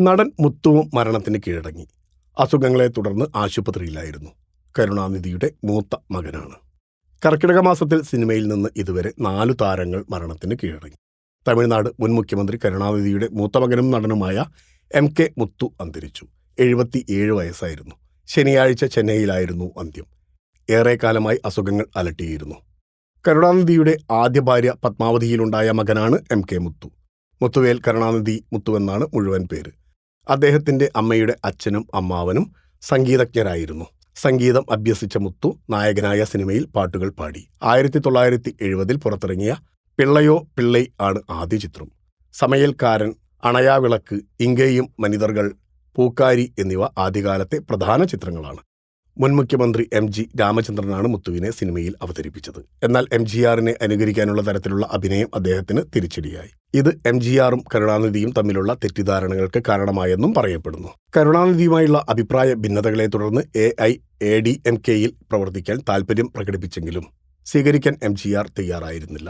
നടൻ മുത്തുവും മരണത്തിന് കീഴടങ്ങി. അസുഖങ്ങളെ തുടർന്ന് ആശുപത്രിയിലായിരുന്നു. കരുണാനിധിയുടെ മൂത്ത മകനാണ്. കർക്കിടക മാസത്തിൽ സിനിമയിൽ നിന്ന് ഇതുവരെ നാലു താരങ്ങൾ മരണത്തിന് കീഴടങ്ങി. തമിഴ്നാട് മുൻ മുഖ്യമന്ത്രി കരുണാനിധിയുടെ മൂത്ത മകനും നടനുമായ എം കെ മുത്തു അന്തരിച്ചു. എഴുപത്തിയേഴ് വയസ്സായിരുന്നു. ശനിയാഴ്ച ചെന്നൈയിലായിരുന്നു അന്ത്യം. ഏറെക്കാലമായി അസുഖങ്ങൾ അലട്ടിയിരുന്നു. കരുണാനിധിയുടെ ആദ്യ ഭാര്യ പത്മാവതിയിലുണ്ടായ മകനാണ് എം കെ മുത്തു. മുത്തുവേൽ കരുണാനിധി മുത്തുവെന്നാണ് മുഴുവൻ പേര്. അദ്ദേഹത്തിന്റെ അമ്മയുടെ അച്ഛനും അമ്മാവനും സംഗീതജ്ഞരായിരുന്നു. സംഗീതം അഭ്യസിച്ച മുത്തു നായകനായ സിനിമയിൽ പാട്ടുകൾ പാടി. ആയിരത്തി തൊള്ളായിരത്തി എഴുപതിൽ പുറത്തിറങ്ങിയ പിള്ളയോ പിള്ളൈ ആണ് ആദ്യ ചിത്രം. സമയൽക്കാരൻ അണയാവിളക്ക് ഇങ്കയും മനിതർകൾ പൂക്കാരി എന്നിവ ആദ്യകാലത്തെ പ്രധാന ചിത്രങ്ങളാണ്. മുൻ മുഖ്യമന്ത്രി എം ജി രാമചന്ദ്രനാണ് മുത്തുവിനെ സിനിമയിൽ അവതരിപ്പിച്ചത്. എന്നാൽ എം ജി ആറിനെ അനുകരിക്കാനുള്ള തരത്തിലുള്ള അഭിനയം അദ്ദേഹത്തിന് തിരിച്ചടിയായി. ഇത് എം ജി ആറും കരുണാനിധിയും തമ്മിലുള്ള തെറ്റിദ്ധാരണകൾക്ക് കാരണമായെന്നും പറയപ്പെടുന്നു. കരുണാനിധിയുമായുള്ള അഭിപ്രായ ഭിന്നതകളെ തുടർന്ന് A I A D M കെയിൽ പ്രവർത്തിക്കാൻ താൽപ്പര്യം പ്രകടിപ്പിച്ചെങ്കിലും സ്വീകരിക്കാൻ എം ജി ആർ തയ്യാറായിരുന്നില്ല.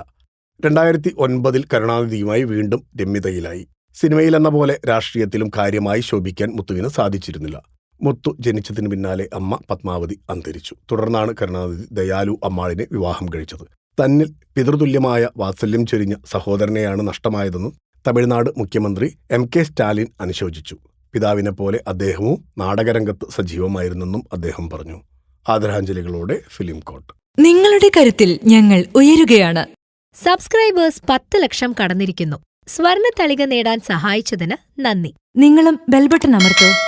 രണ്ടായിരത്തി ഒൻപതിൽ കരുണാനിധിയുമായി വീണ്ടും രമ്യതയിലായി. സിനിമയിലെന്ന പോലെ രാഷ്ട്രീയത്തിലും കാര്യമായി ശോഭിക്കാൻ മുത്തുവിന് സാധിച്ചിരുന്നില്ല. മുത്തു ജനിച്ചതിന് പിന്നാലെ അമ്മ പത്മാവതി അന്തരിച്ചു. തുടർന്നാണ് കരുണാനിധി ദയാലു അമ്മാളിനെ വിവാഹം കഴിച്ചത്. തന്നിൽ പിതൃതുല്യമായ വാത്സല്യം ചൊരിഞ്ഞ സഹോദരനെയാണ് നഷ്ടമായതെന്ന് തമിഴ്നാട് മുഖ്യമന്ത്രി എം കെ സ്റ്റാലിൻ അനുശോചിച്ചു. പിതാവിനെ പോലെ അദ്ദേഹവും നാടകരംഗത്ത് സജീവമായിരുന്നെന്നും അദ്ദേഹം പറഞ്ഞു. ആദരാഞ്ജലികളോടെ ഫിലിം കോട്ട്. നിങ്ങളുടെ കരുത്തിൽ ഞങ്ങൾ ഉയരുകയാണ്. സബ്സ്ക്രൈബേഴ്സ് പത്ത് ലക്ഷം കടന്നിരിക്കുന്നു. സ്വർണ തളിക നേടാൻ സഹായിച്ചതിന് നന്ദി. നിങ്ങളും ബെൽബട്ടൺ അമർത്തോ.